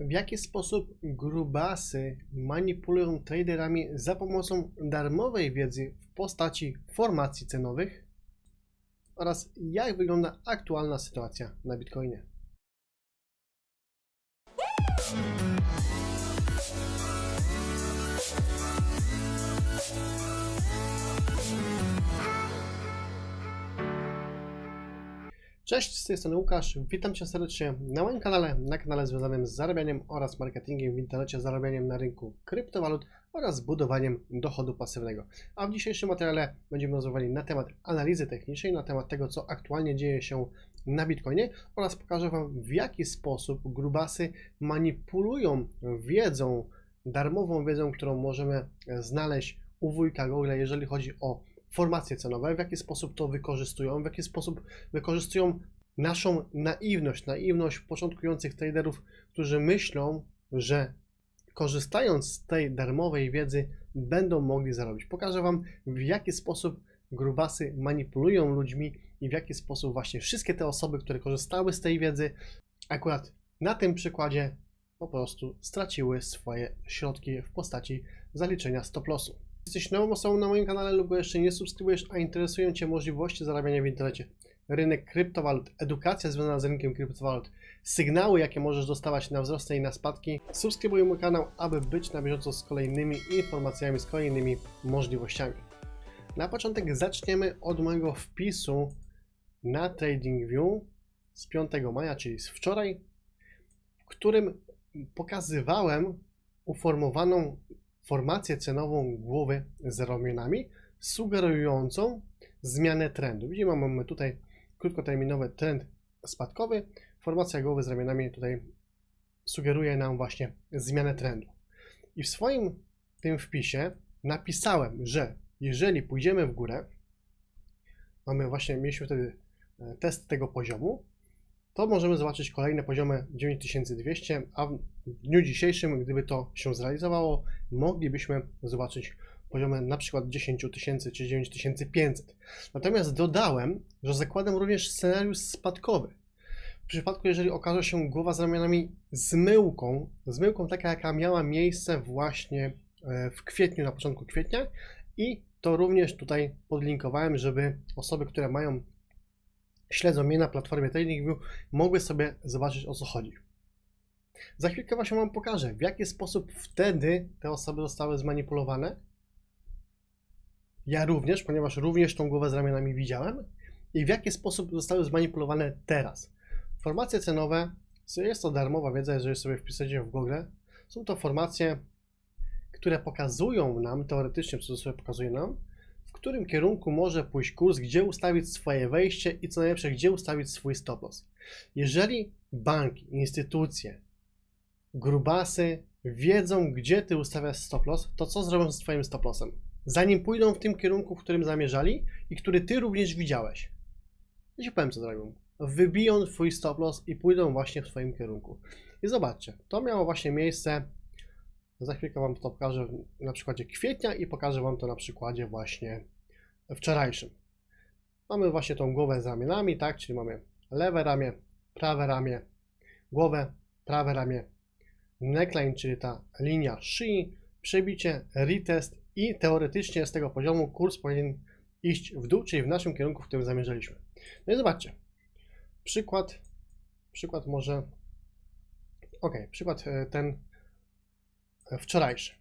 w jaki sposób grubasy manipulują traderami za pomocą darmowej wiedzy w postaci formacji cenowych oraz jak wygląda aktualna sytuacja na Bitcoinie. Cześć, z tej strony Łukasz. Witam Cię serdecznie na moim kanale, na kanale związanym z zarabianiem oraz marketingiem w internecie, zarabianiem na rynku kryptowalut oraz budowaniem dochodu pasywnego. A w dzisiejszym materiale będziemy rozmawiali na temat analizy technicznej, na temat tego, co aktualnie dzieje się na Bitcoinie oraz pokażę Wam, w jaki sposób grubasy manipulują wiedzą, darmową wiedzą, którą możemy znaleźć u wujka Google, jeżeli chodzi o formacje cenowe, w jaki sposób to wykorzystują, w jaki sposób wykorzystują naszą naiwność, naiwność początkujących traderów, którzy myślą, że korzystając z tej darmowej wiedzy będą mogli zarobić. Pokażę Wam, w jaki sposób grubasy manipulują ludźmi i w jaki sposób właśnie wszystkie te osoby, które korzystały z tej wiedzy, akurat na tym przykładzie po prostu straciły swoje środki w postaci zaliczenia stop lossu. Jesteś nową osobą na moim kanale lub go jeszcze nie subskrybujesz, a interesują Cię możliwości zarabiania w internecie, rynek kryptowalut, edukacja związana z rynkiem kryptowalut, sygnały, jakie możesz dostawać na wzrosty i na spadki, subskrybuj mój kanał, aby być na bieżąco z kolejnymi informacjami, z kolejnymi możliwościami. Na początek zaczniemy od mojego wpisu na TradingView z 5 maja, czyli z wczoraj, w którym pokazywałem uformowaną formację cenową głowy z ramionami, sugerującą zmianę trendu. Widzimy, mamy tutaj krótkoterminowy trend spadkowy. Formacja głowy z ramionami tutaj sugeruje nam właśnie zmianę trendu. I w swoim tym wpisie napisałem, że jeżeli pójdziemy w górę, mamy właśnie, mieliśmy wtedy e, test tego poziomu, to możemy zobaczyć kolejne poziomy 9200, a w dniu dzisiejszym, gdyby to się zrealizowało, moglibyśmy zobaczyć poziomy na przykład 10 tysięcy czy 9500. Natomiast dodałem, że zakładam również scenariusz spadkowy. W przypadku, jeżeli okaże się głowa z ramionami zmyłką, zmyłką taka, jaka miała miejsce właśnie e, w kwietniu, na początku kwietnia i to również tutaj podlinkowałem, żeby osoby, które mają śledzą mnie na platformie TradingView, mogły sobie zobaczyć o co chodzi. Za chwilkę właśnie Wam pokażę, w jaki sposób wtedy te osoby zostały zmanipulowane. Ja również, ponieważ również tą głowę z ramionami widziałem i w jaki sposób zostały zmanipulowane teraz. Formacje cenowe, jest to darmowa wiedza, jeżeli sobie wpiszecie w Google, są to formacje, które pokazują nam, teoretycznie to sobie pokazuje nam, w którym kierunku może pójść kurs, gdzie ustawić swoje wejście i co najlepsze, gdzie ustawić swój stop loss. Jeżeli banki, instytucje, grubasy wiedzą, gdzie ty ustawiasz stop loss, to co zrobią z twoim stop lossem? Zanim pójdą w tym kierunku, w którym zamierzali i który ty również widziałeś. Ja ci powiem, co zrobią. Wybiją twój stop loss i pójdą właśnie w swoim kierunku. I zobaczcie, to miało właśnie miejsce za chwilkę Wam to pokażę na przykładzie kwietnia i pokażę Wam to na przykładzie właśnie wczorajszym. Mamy właśnie tą głowę z ramionami, tak, czyli mamy lewe ramię, prawe ramię, głowę, prawe ramię, neckline, czyli ta linia szyi, przebicie, retest i teoretycznie z tego poziomu kurs powinien iść w dół, czyli w naszym kierunku, w którym zamierzaliśmy. No i zobaczcie, przykład, przykład może, ok, przykład e, ten wczorajszy.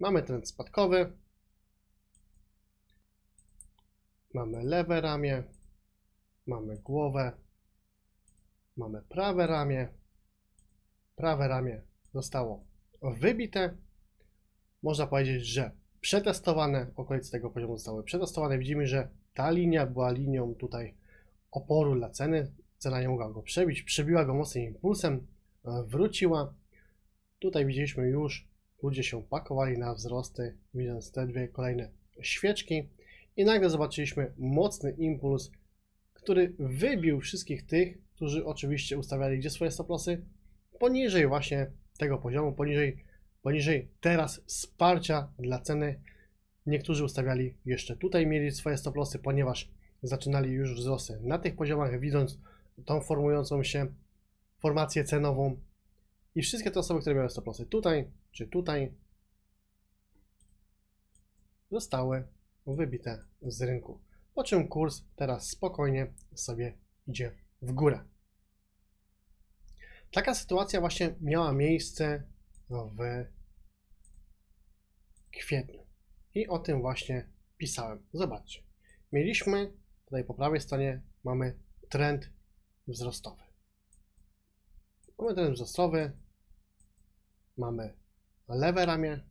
Mamy trend spadkowy. Mamy lewe ramię. Mamy głowę. Mamy prawe ramię. Prawe ramię zostało wybite. Można powiedzieć, że przetestowane, okolice tego poziomu zostały przetestowane. Widzimy, że ta linia była linią tutaj oporu dla ceny. Cena nie mogła go przebić. Przebiła go mocnym impulsem, wróciła Tutaj widzieliśmy już, ludzie się pakowali na wzrosty, widząc te dwie kolejne świeczki i nagle zobaczyliśmy mocny impuls, który wybił wszystkich tych, którzy oczywiście ustawiali gdzie swoje stoplosy poniżej właśnie tego poziomu, poniżej, poniżej teraz wsparcia dla ceny. Niektórzy ustawiali jeszcze tutaj, mieli swoje stoplosy, ponieważ zaczynali już wzrosty na tych poziomach, widząc tą formującą się formację cenową I wszystkie te osoby, które miały stop lossy tutaj czy tutaj, zostały wybite z rynku. Po czym kurs teraz spokojnie sobie idzie w górę. Taka sytuacja właśnie miała miejsce w kwietniu. I o tym właśnie pisałem. Zobaczcie. Mieliśmy tutaj po prawej stronie mamy trend wzrostowy. Mamy trend wzrostowy. Mamy lewe ramię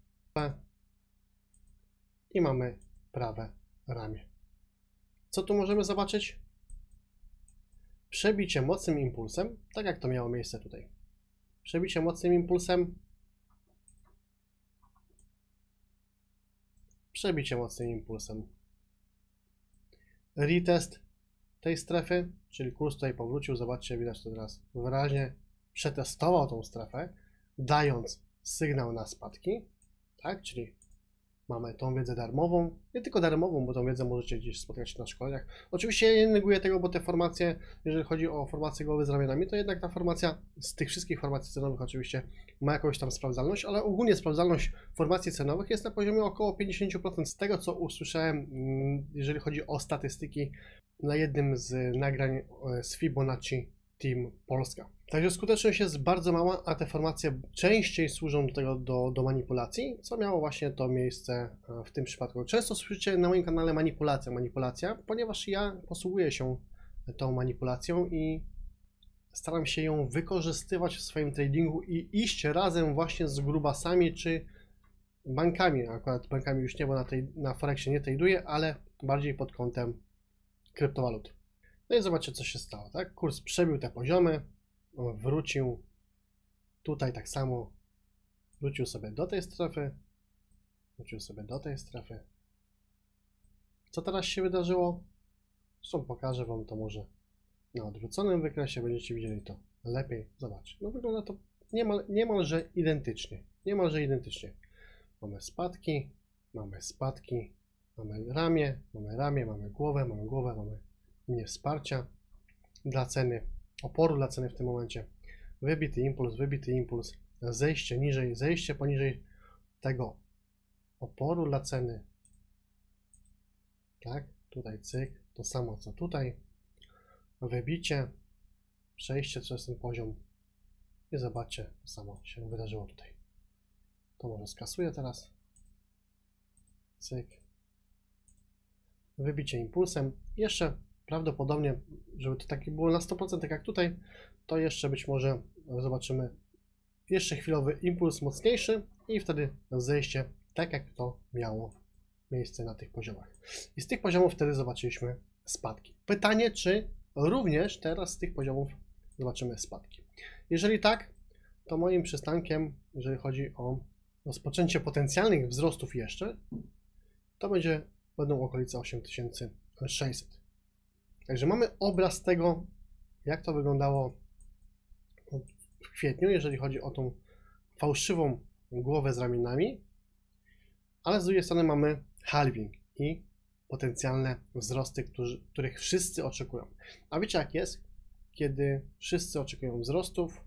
i mamy prawe ramię. Co tu możemy zobaczyć? Przebicie mocnym impulsem, tak jak to miało miejsce tutaj. Przebicie mocnym impulsem. Przebicie mocnym impulsem. Retest tej strefy, czyli kurs tutaj powrócił. Zobaczcie, widać to teraz wyraźnie. Przetestował tą strefę, dając sygnał na spadki, tak? Czyli mamy tą wiedzę darmową, nie tylko darmową, bo tą wiedzę możecie gdzieś spotkać na szkoleniach. Oczywiście nie neguję tego, bo te formacje, jeżeli chodzi o formacje głowy z ramionami, to jednak ta formacja z tych wszystkich formacji cenowych oczywiście ma jakąś tam sprawdzalność, ale ogólnie sprawdzalność formacji cenowych jest na poziomie około 50% z tego, co usłyszałem, mm, jeżeli chodzi o statystyki na jednym z nagrań e, z Fibonacci Team Polska. Także skuteczność jest bardzo mała, a te formacje częściej służą do tego do, do manipulacji, co miało właśnie to miejsce e, w tym przypadku. Często słyszycie na moim kanale manipulacja, manipulacja, ponieważ ja posługuję się tą manipulacją i staram się ją wykorzystywać w swoim tradingu i iść razem właśnie z grubasami czy bankami. Akurat bankami już nie, bo na, tej, na Forexie nie traduję, ale bardziej pod kątem kryptowalut. No i zobaczcie, co się stało, tak? Kurs przebił te poziomy, wrócił tutaj tak samo, wrócił sobie do tej strefy, wrócił sobie do tej strefy. Co teraz się wydarzyło? Zresztą pokażę Wam to może na odwróconym wykresie, będziecie widzieli to lepiej. Zobacz, no wygląda to niemal, niemalże identycznie, niemalże identycznie. Mamy spadki, mamy spadki, mamy ramię, mamy ramię, mamy głowę, mamy głowę, mamy linię wsparcia dla ceny, oporu dla ceny w tym momencie. Wybity impuls, wybity impuls, zejście niżej, zejście poniżej tego oporu dla ceny. Tak, tutaj cyk, to samo co tutaj. Wybicie, przejście przez ten poziom i zobaczcie, to samo się wydarzyło tutaj. To może skasuję teraz. Cyk. Wybicie impulsem. Jeszcze prawdopodobnie, żeby to takie było na 100% tak jak tutaj, to jeszcze być może zobaczymy jeszcze chwilowy impuls mocniejszy i wtedy zejście tak jak to miało miejsce na tych poziomach. I z tych poziomów wtedy zobaczyliśmy spadki. Pytanie, czy również teraz z tych poziomów zobaczymy spadki. Jeżeli tak, to moim przystankiem, jeżeli chodzi o rozpoczęcie potencjalnych wzrostów jeszcze, to będzie, będą okolice 8600. Także mamy obraz tego, jak to wyglądało w kwietniu, jeżeli chodzi o tą fałszywą głowę z ramionami, ale z drugiej strony mamy halving i potencjalne wzrosty, którzy, których wszyscy oczekują. A wiecie jak jest? Kiedy wszyscy oczekują wzrostów,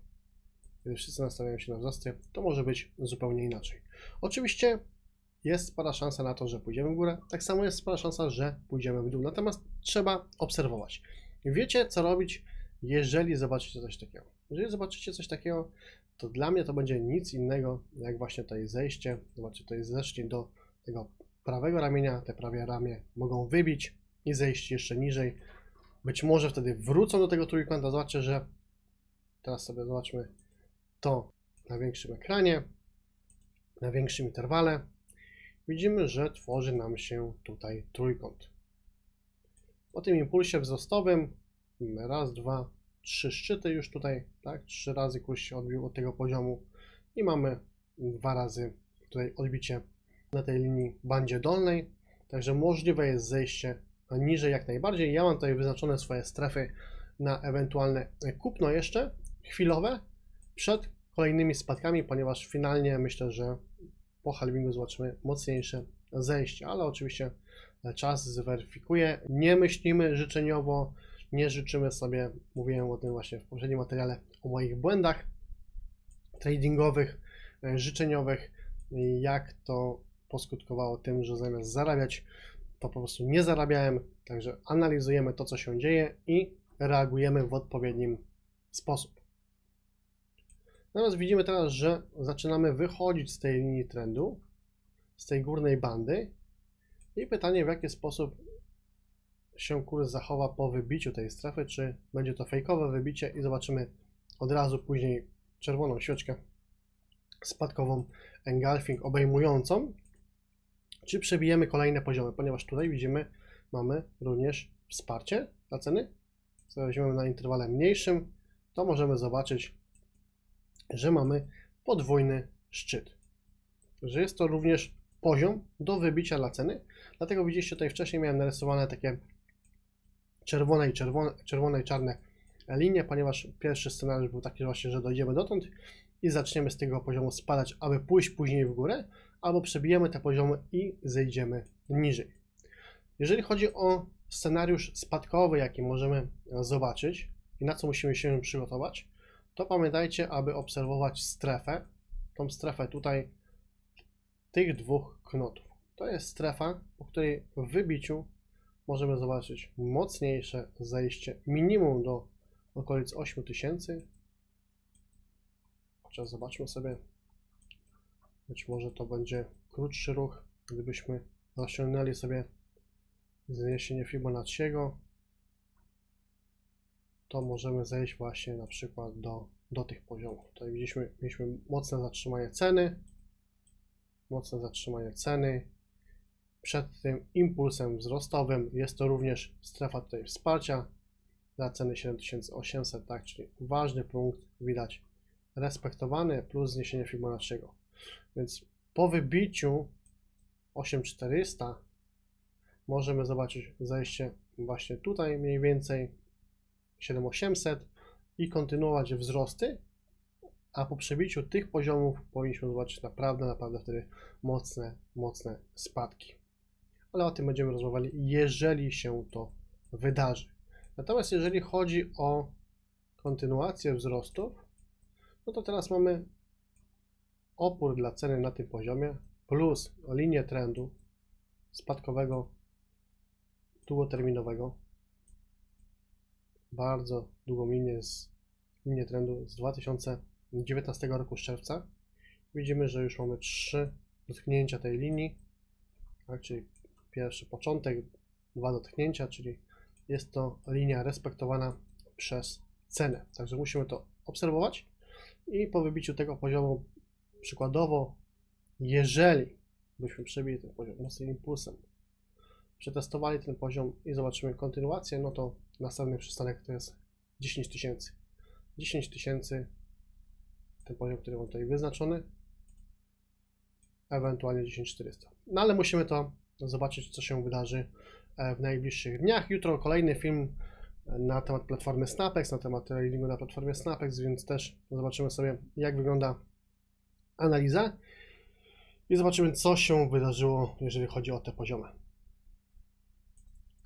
kiedy wszyscy nastawiają się na wzrosty, to może być zupełnie inaczej. Oczywiście jest spora szansa na to, że pójdziemy w górę, tak samo jest spora szansa, że pójdziemy w dół. Natomiast trzeba obserwować. Wiecie, co robić, jeżeli zobaczycie coś takiego. Jeżeli zobaczycie coś takiego, to dla mnie to będzie nic innego, jak właśnie tutaj zejście. Zobaczcie, tutaj zeszli do tego prawego ramienia, te prawie ramię mogą wybić i zejść jeszcze niżej. Być może wtedy wrócą do tego trójkąta. Zobaczcie, że teraz sobie zobaczmy to na większym ekranie, na większym interwale widzimy, że tworzy nam się tutaj trójkąt. Po tym impulsie wzrostowym raz, dwa, trzy szczyty już tutaj, tak? Trzy razy kurs się odbił od tego poziomu i mamy dwa razy tutaj odbicie na tej linii bandzie dolnej, także możliwe jest zejście niżej jak najbardziej. Ja mam tutaj wyznaczone swoje strefy na ewentualne kupno jeszcze chwilowe przed kolejnymi spadkami, ponieważ finalnie myślę, że po halvingu zobaczymy mocniejsze zejście, ale oczywiście czas zweryfikuje. Nie myślimy życzeniowo, nie życzymy sobie, mówiłem o tym właśnie w poprzednim materiale, o moich błędach, tradingowych, e, życzeniowych, jak to poskutkowało tym, że zamiast zarabiać, to po prostu nie zarabiałem. Także analizujemy to, co się dzieje i reagujemy w odpowiednim sposób. Natomiast widzimy teraz, że zaczynamy wychodzić z tej linii trendu, z tej górnej bandy. I pytanie, w jaki sposób się kurs zachowa po wybiciu tej strefy, czy będzie to fejkowe wybicie? I zobaczymy od razu później czerwoną świeczkę spadkową engulfing obejmującą, czy przebijemy kolejne poziomy, ponieważ tutaj widzimy, mamy również wsparcie dla ceny. Co weźmiemy na interwale mniejszym, to możemy zobaczyć, że mamy podwójny szczyt. Że jest to również poziom do wybicia dla ceny. Dlatego widzieliście tutaj wcześniej miałem narysowane takie czerwone i czerwone, czerwone i czarne linie, ponieważ pierwszy scenariusz był taki właśnie, że dojdziemy dotąd i zaczniemy z tego poziomu spadać, aby pójść później w górę, albo przebijemy te poziomy i zejdziemy niżej. Jeżeli chodzi o scenariusz spadkowy, jaki możemy zobaczyć i na co musimy się przygotować, to pamiętajcie, aby obserwować strefę, tą strefę tutaj tych dwóch knotów. To jest strefa, po której w wybiciu możemy zobaczyć mocniejsze zejście minimum do okolic 8000. Chociaż zobaczmy sobie, być może to będzie krótszy ruch, gdybyśmy rozciągnęli sobie zniesienie Fibonacciego, to możemy zejść właśnie na przykład do, do tych poziomów. Tutaj widzieliśmy, mieliśmy mocne zatrzymanie ceny, mocne zatrzymanie ceny. Przed tym impulsem wzrostowym jest to również strefa tutaj wsparcia dla ceny 7800, tak, czyli ważny punkt widać respektowany plus zniesienie Fibonacciego. Więc po wybiciu 8400 możemy zobaczyć zejście właśnie tutaj mniej więcej 7800 i kontynuować wzrosty, a po przebiciu tych poziomów powinniśmy zobaczyć naprawdę, naprawdę wtedy mocne, mocne spadki. Ale o tym będziemy rozmawiali, jeżeli się to wydarzy. Natomiast jeżeli chodzi o kontynuację wzrostów, no to teraz mamy opór dla ceny na tym poziomie plus linię trendu spadkowego długoterminowego. Bardzo długą linię z linię trendu z 2019 roku z czerwca. Widzimy, że już mamy trzy dotknięcia tej linii, tak, czyli pierwszy początek, dwa dotknięcia, czyli jest to linia respektowana przez cenę. Także musimy to obserwować i po wybiciu tego poziomu przykładowo, jeżeli byśmy przebili ten poziom mocnym impulsem, przetestowali ten poziom i zobaczymy kontynuację, no to następny przystanek to jest 10 tysięcy. 10 tysięcy, ten poziom, który mam tutaj wyznaczony, ewentualnie 10400. No ale musimy to zobaczyć, co się wydarzy e, w najbliższych dniach. Jutro kolejny film na temat platformy Snapex, na temat tradingu na platformie Snapex, więc też zobaczymy sobie, jak wygląda analiza i zobaczymy, co się wydarzyło, jeżeli chodzi o te poziomy.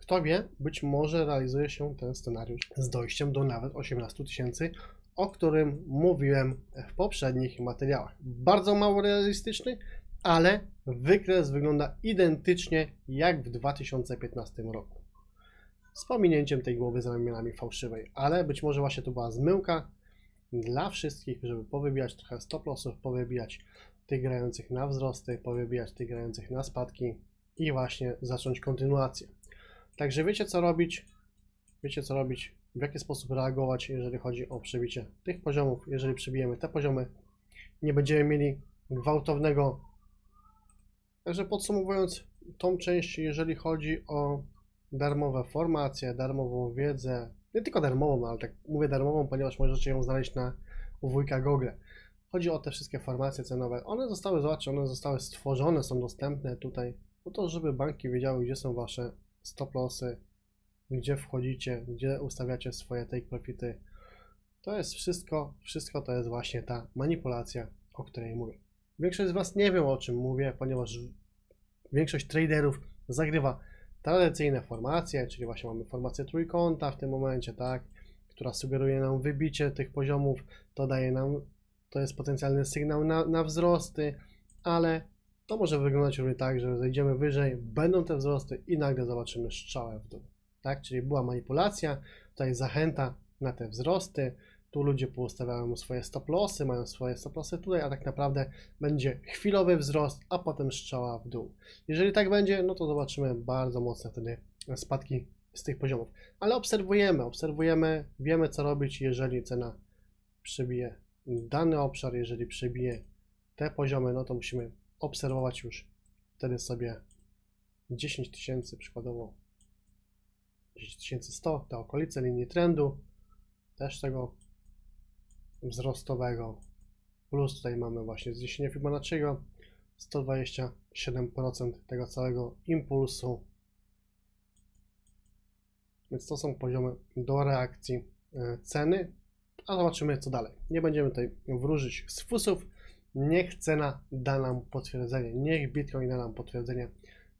Kto wie, być może realizuje się ten scenariusz z dojściem do nawet 18 tysięcy, o którym mówiłem w poprzednich materiałach. Bardzo mało realistyczny, ale wykres wygląda identycznie jak w 2015 roku. Z pominięciem tej głowy z ramionami fałszywej, ale być może właśnie to była zmyłka dla wszystkich, żeby powybijać trochę stop lossów, powybijać tych grających na wzrosty, powybijać tych grających na spadki i właśnie zacząć kontynuację. Także wiecie co robić, wiecie co robić, w jaki sposób reagować, jeżeli chodzi o przebicie tych poziomów. Jeżeli przebijemy te poziomy, nie będziemy mieli gwałtownego. Także podsumowując tą część, jeżeli chodzi o darmowe formacje, darmową wiedzę, nie tylko darmową, ale tak mówię darmową, ponieważ możecie ją znaleźć na u wujka Google. Chodzi o te wszystkie formacje cenowe. One zostały, zobaczcie, one zostały stworzone, są dostępne tutaj po to, żeby banki wiedziały, gdzie są wasze stop lossy, gdzie wchodzicie, gdzie ustawiacie swoje take profity. To jest wszystko, wszystko to jest właśnie ta manipulacja, o której mówię. Większość z Was nie wie o czym mówię, ponieważ większość traderów zagrywa tradycyjne formacje, czyli właśnie mamy formację trójkąta w tym momencie, tak, która sugeruje nam wybicie tych poziomów, to daje nam to jest potencjalny sygnał na, na wzrosty, ale to może wyglądać równie tak, że zejdziemy wyżej, będą te wzrosty i nagle zobaczymy strzałę w dół. Tak? Czyli była manipulacja, tutaj zachęta na te wzrosty, tu ludzie poustawiają swoje stop lossy, mają swoje stop lossy tutaj, a tak naprawdę będzie chwilowy wzrost, a potem strzała w dół. Jeżeli tak będzie, no to zobaczymy bardzo mocne wtedy spadki z tych poziomów. Ale obserwujemy, obserwujemy, wiemy co robić, jeżeli cena przebije dany obszar, jeżeli przebije te poziomy, no to musimy obserwować już wtedy sobie 10 tysięcy przykładowo 10 100, te okolice linii trendu, też tego wzrostowego, plus tutaj mamy właśnie zniesienie Fibonacciego, 127% tego całego impulsu, więc to są poziomy do reakcji e, ceny, a zobaczymy co dalej. Nie będziemy tutaj wróżyć z fusów, niech cena da nam potwierdzenie, niech Bitcoin da nam potwierdzenie,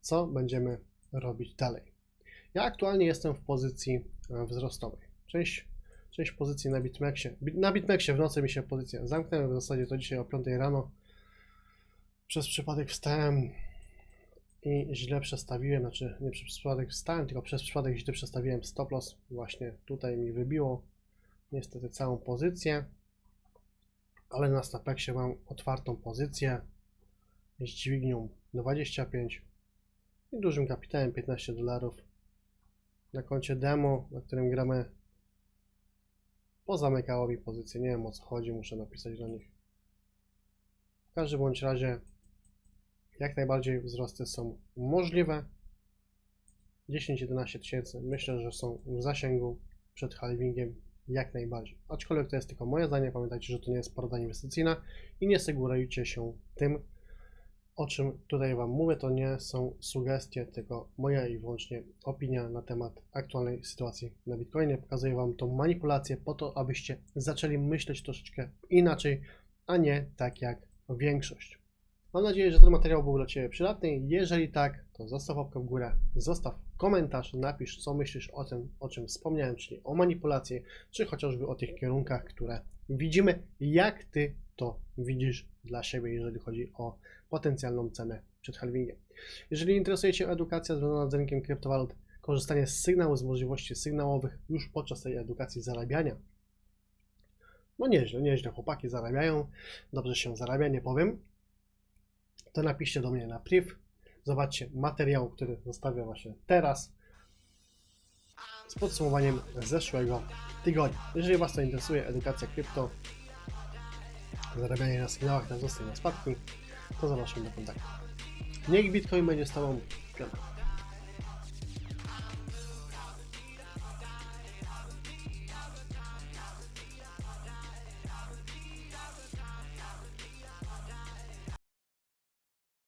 co będziemy robić dalej. Ja aktualnie jestem w pozycji e, wzrostowej. Część, część pozycji na Bitmexie. Bit- Na Bitmexie w nocy mi się pozycja zamknęła, w zasadzie to dzisiaj o 5 rano. Przez przypadek wstałem i źle przestawiłem, znaczy nie przez przypadek wstałem, tylko przez przypadek źle przestawiłem stop loss. Właśnie tutaj mi wybiło niestety całą pozycję, ale na Snapexie mam otwartą pozycję z dźwignią 25 i dużym kapitałem 15 dolarów na koncie demo, na którym gramy pozamykało mi pozycję, nie wiem o co chodzi, muszę napisać do nich. W każdym bądź razie jak najbardziej wzrosty są możliwe. 10-11 tysięcy myślę, że są w zasięgu przed halvingiem jak najbardziej. Aczkolwiek to jest tylko moje zdanie, pamiętajcie, że to nie jest porada inwestycyjna i nie sugerujcie się tym, o czym tutaj Wam mówię, to nie są sugestie, tylko moja i wyłącznie opinia na temat aktualnej sytuacji na Bitcoinie. Pokazuję Wam tą manipulację po to, abyście zaczęli myśleć troszeczkę inaczej, a nie tak jak większość. Mam nadzieję, że ten materiał był dla Ciebie przydatny. Jeżeli tak, to zostaw łapkę w górę, zostaw komentarz, napisz co myślisz o tym, o czym wspomniałem, czyli o manipulacji, czy chociażby o tych kierunkach, które widzimy, jak Ty to widzisz dla siebie, jeżeli chodzi o potencjalną cenę przed halvingiem. Jeżeli interesuje Cię edukacja związana z rynkiem kryptowalut, korzystanie z sygnału, z możliwości sygnałowych już podczas tej edukacji zarabiania, no nieźle, nieźle chłopaki zarabiają, dobrze się zarabia, nie powiem, to napiszcie do mnie na priv, zobaczcie materiał, który zostawiam właśnie teraz z podsumowaniem zeszłego tygodnia. Jeżeli Was to interesuje, edukacja krypto, zarabianie na sygnałach, na wzrosty na spadki, to zapraszam do kontaktu. Niech Bitcoin będzie z Tobą. Piątek.